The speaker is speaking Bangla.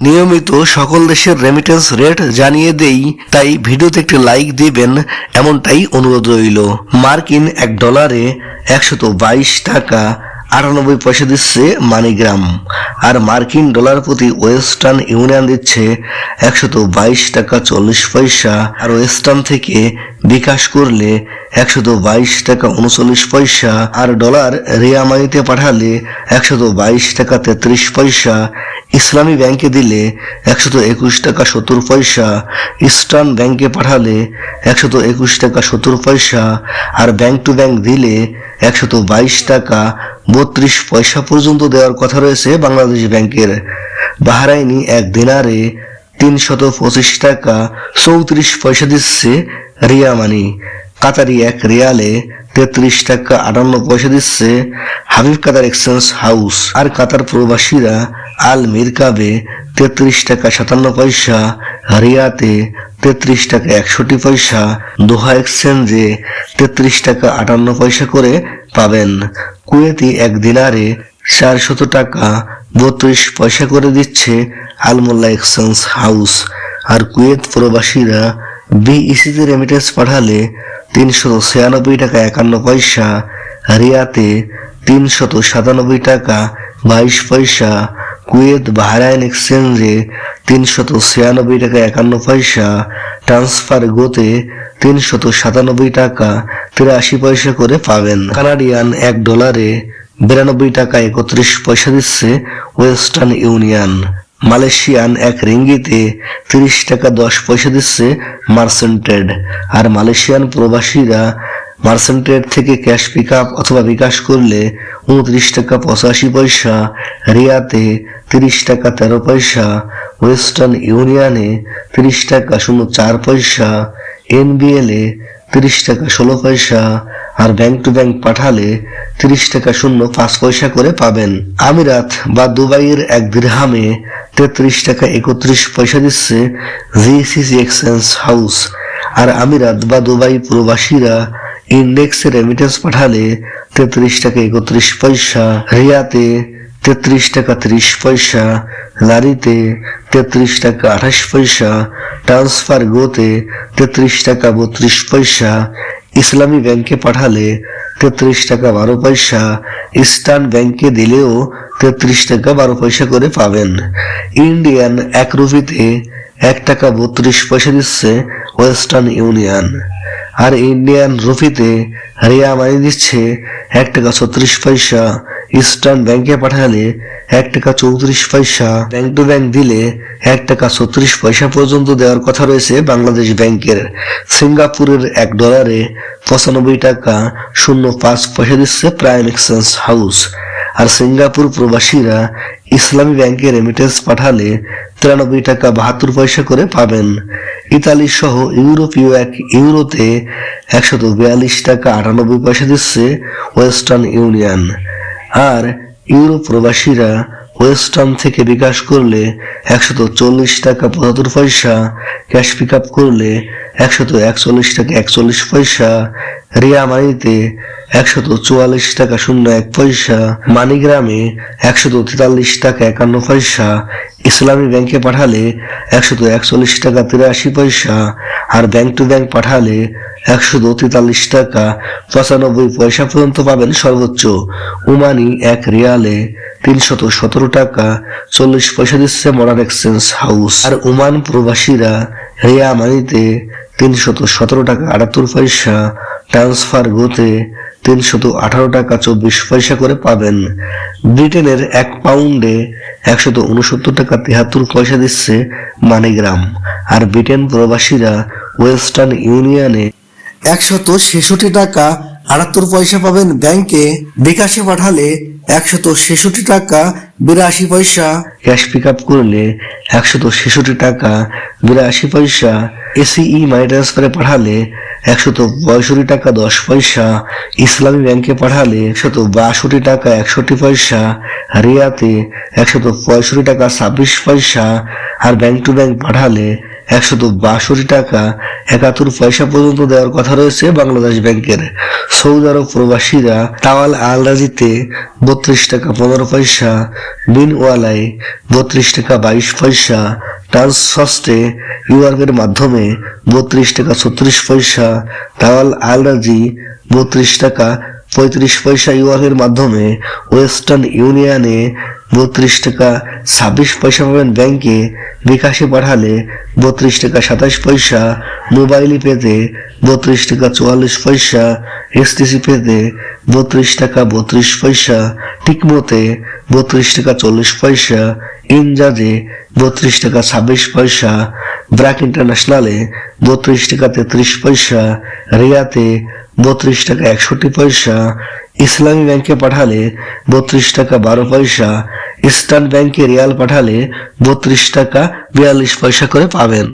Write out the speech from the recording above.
নিয়মিত সকল দেশের রেমিটেন্স রেট জানিয়ে দেই, তাই ভিডিওতে একটি লাইক দিবেন, এমনটাই অনুরোধ রইল। মার্কিন এক ডলারে একশত বাইশ টাকা আটানব্বই পয়সা দিচ্ছে মানিগ্রাম, আর মার্কিন ডলার প্রতি ওয়েস্টার্ন ইউনিয়ন দিচ্ছে একশত বাইশ টাকা চল্লিশ পয়সা, আর ওয়েস্টার্ন থেকে বিকাশ করলে একশত বাইশ টাকা উনচল্লিশ পয়সা, আর ডলার রিয়া মানিতে পাঠালে একশত বাইশ টাকা তেত্রিশ পয়সা, ইসলামী ব্যাংকে দিলে একশত একুশ টাকা সত্তর পয়সা, ইস্টার্ন ব্যাংকে পাঠালে একশত একুশ টাকা সত্তর পয়সা, আর ব্যাংক টু ব্যাংক দিলে একশত বাইশ টাকা বত্রিশ পয়সা পর্যন্ত দেওয়ার কথা রয়েছে বাংলাদেশ ব্যাংকের। বাহারাইনি এক দিনারে তিনশত পঁচিশ টাকা চৌত্রিশ পয়সা দিচ্ছে রিয়া মানি। কাতারি এক রিয়ালে তেত্রিশ টাকা আটান্ন পয়সা দিচ্ছে হাবিব কাতার এক্সচেঞ্জ হাউস। আর কাতার প্রবাসীরা আল মিরকাবে তেত্রিশ টাকা সাতান্ন পয়সা রিয়াতে তেত্রিশ টাকা একষট্টি পয়সা, দোহা এক্সচেঞ্জে তেত্রিশ টাকা আটান্ন পয়সা করে পাবেন। কুয়েতি এক দিনারে চারশত টাকা, বত্রিশ পয়সা করে দিচ্ছে আলমোল্লা এক্সচেঞ্জ হাউস আর কুয়েত প্রবাসীরা বিইসিতে রেমিটেন্স পাঠালে তিনশত ছিয়ানব্বই টাকা একান্ন পয়সা, রিয়াতে তিনশত সাতানব্বই টাকা বাইশ পয়সা, কুয়েত বাহরাইন এক্সচেঞ্জে তিনশত ছিয়ানব্বই টাকা একান্ন পয়সা ট্রান্সফার গোতে তিনশত সাতানব্বই টাকা তিরাশি পয়সা করে পাবেন। কানাডিয়ান এক ডলারে বিরানব্বই টাকা একত্রিশ পয়সা দিচ্ছে ওয়েস্টার্ন ইউনিয়ন মালয়েশিয়ান এক রিঙ্গিতে তিরিশ টাকা দশ পয়সা দিচ্ছে মার্সেন্টেড আর মালয়েশিয়ান প্রবাসীরা মার্সেন্টেড থেকে ক্যাশ পিক অথবা বিকাশ করলে উনত্রিশ টাকা পঁচাশি পয়সা, রিয়াতে তিরিশ টাকা তেরো পয়সা, ওয়েস্টার্ন ইউনিয়নে তিরিশ টাকা শূন্য চার পয়সা, এনবিএলে তিরিশ টাকা ষোলো পয়সা আর ব্যাংক টু ব্যাংক পাঠালে তিরিশ টাকা শূন্য পাঁচ পয়সা করে পাবেন। আমিরাত বা দুবাইয়ের এক দিরহামে তেত্রিশ টাকা একত্রিশ পয়সা দিচ্ছে জিসিসি এক্সচেঞ্জ হাউস। আর আমিরাত বা দুবাই প্রবাসীরা ইন্ডেক্সে রেমিটেন্স পাঠালে তেত্রিশ টাকা একত্রিশ পয়সা, রিয়াতে তেত্রিশ টাকা ত্রিশ পয়সা, লারিতে তেত্রিশ টাকা আঠাশ পয়সা ট্রান্সফার গোতে তেত্রিশ টাকা বত্রিশ পয়সা, ইসলামী ব্যাংকে পাঠালে তেত্রিশ টাকা বারো পয়সা, ইস্টার্ন ব্যাংকে দিলেও তেত্রিশ টাকা বারো পয়সা করে পাবেন। ইন্ডিয়ান এক রুপিতে এক টাকা বত্রিশ পয়সা দিচ্ছে ওয়েস্টার্ন ইউনিয়ন। আর ইন্ডিয়ান রুপিতে রিয়া মানি দিচ্ছে এক টাকা ছত্রিশ পয়সা। ইস্টার্ন ব্যাংকে পাঠালে এক টাকা চৌত্রিশ পয়সা। ব্যাংক টু ব্যাংক দিলে এক টাকা ছত্রিশ পয়সা পর্যন্ত দেওয়ার কথা রয়েছে বাংলাদেশ ব্যাংকের। সিঙ্গাপুরের এক ডলারে পঁচানব্বই টাকা শূন্য পাঁচ পয়সা দিচ্ছে প্রাইম এক্সচেঞ্জ হাউস। আর সিঙ্গাপুর প্রবাসীরা ইসলামী ব্যাংকে রেমিটেন্স পাঠালে তিরানব্বই টাকা বাহাত্তর পয়সা করে পাবেন। ইতালি সহ ইউরোপীয় এক ইউরোতে একশত বিয়াল্লিশ টাকা আটানব্বই পয়সা দিচ্ছে ওয়েস্টার্ন ইউনিয়ন। আর ইউরোপ প্রবাসীরা ওয়েস্টার্ন থেকে বিকাশ করলে একশত চল্লিশ টাকা পঁচাত্তর পয়সা, ক্যাশ পিক আপ করলে একশত একচল্লিশ টাকা একচল্লিশ পয়সা রিয়া মানিতে একশত চুয়াল্লিশ টাকা শূন্য এক পয়সা, মানিগ্রামে একশত তেতাল্লিশ টাকা একান্ন পয়সা, ইসলামী ব্যাংকে পাঠালে একশত একচল্লিশ টাকা তিরাশি পয়সা আর ব্যাংক টু ব্যাংক পাঠালে একশো তেতাল্লিশ টাকা পঁচানব্বই পয়সা পর্যন্ত পাবেন সর্বোচ্চ। উমানি এক রিয়ালে তিনশত সতেরো টাকা চল্লিশ পয়সা দিচ্ছে মডার্ন এক্সচেঞ্জ হাউস আর উমান প্রবাসীরা রিয়া মানিতে তিনশত সতেরো টাকা আটাত্তর পয়সা ট্রান্সফার গোতে তিনশত আঠারো টাকা চব্বিশ পয়সা করে পাবেন। ব্রিটেনের এক পাউন্ডে একশত উনসত্তর টাকা তিয়াত্তর পয়সা দিচ্ছে মানিগ্রাম। আর ব্রিটেন প্রবাসীরা ওয়েস্টার্ন ইউনিয়নে একশত ছেষট্টি টাকা আটাত্তর পয়সা পাবেন ব্যাংকে, বিকাশে পাঠালে একশত ছেষট্টি টাকা, বিরাশি পয়সা। ক্যাশ পিক আপ করলে একশত ছেষট্টি টাকা, বিরাশি পয়সা। এসিই মানি ট্রান্সফারে পাঠালে একশত পঁয়ষট্টি টাকা, দশ পয়সা। ইসলামী ব্যাংকে পাঠালে একশত বাষট্টি টাকা, একষট্টি পয়সা। রিয়াতে একশত পঁয়ষট্টি টাকা, ছাব্বিশ পয়সা। আর ব্যাংক টু ব্যাংক পাঠালে একশত বাষট্টি টাকা একাত্তর পয়সা পর্যন্ত দেওয়ার কথা রয়েছে বাংলাদেশ ব্যাংকের। সৌদি আরব প্রবাসীরা তাওয়াল আল রাজিতে বত্রিশ টাকা পনেরো পয়সা বিনওয়ালায় বত্রিশ টাকা বাইশ পয়সা ট্রান্সফার্স্টে ইউআরপের মাধ্যমে বত্রিশ টাকা ছত্রিশ পয়সা, তাওয়াল আল রাজি বত্রিশ টাকা পঁয়ত্রিশ পয়সা ইউআরপের মাধ্যমে ওয়েস্টার্ন ইউনিয়নে বত্রিশ টাকা ছাব্বিশ পয়সা পাবেন ব্যাংকে বিকাশে পাঠালে বত্রিশ টাকা সাতাশ পয়সা মোবাইলে পেতে বত্রিশ টাকা চুয়াল্লিশ পয়সা এসটিসি পেতে বত্রিশ টাকা বত্রিশ পয়সা টিকমোতে বত্রিশ টাকা চল্লিশ পয়সা ইনজাজে বত্রিশ টাকা ছাব্বিশ পয়সা ব্র্যাক ইন্টারন্যাশনালে বত্রিশ টাকা তেত্রিশ পয়সা রিয়াতে বত্রিশ টাকা একষট্টি পয়সা ইসলামী ব্যাংকে পাঠালে বত্রিশ টাকা বারো পয়সা, ইস্টার্ন ব্যাংকে রিয়াল পাঠালে বত্রিশ টাকা বিয়াল্লিশ পয়সা করে পাবেন।